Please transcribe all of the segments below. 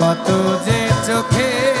কত যে চোখে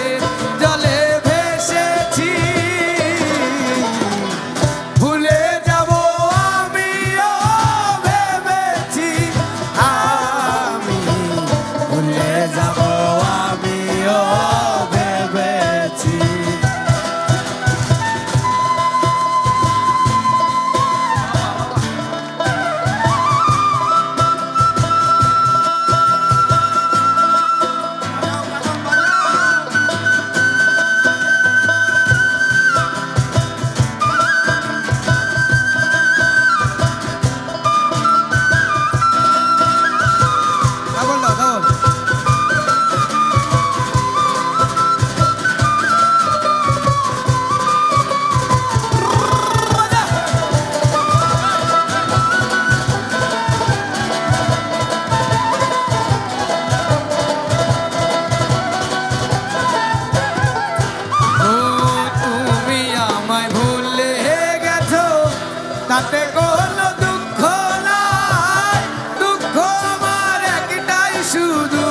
তাতে কোনো দুঃখ নাই। দুঃখ আমার একটাই শুধু,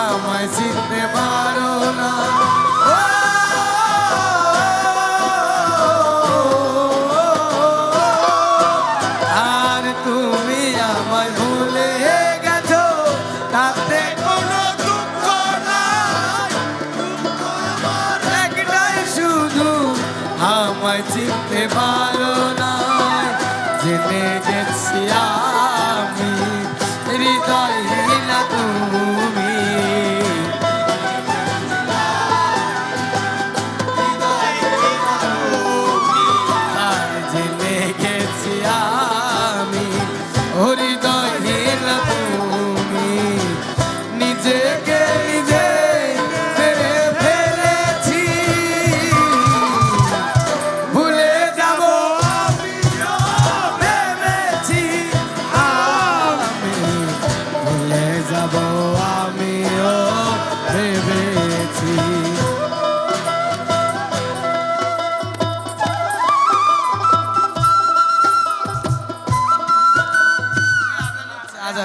আমায় চিনতে পারো না। আর তুমি ভুলে শুধু, আমায় চিনতে পারো না। জেনে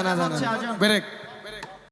আজান আজান ব্রেক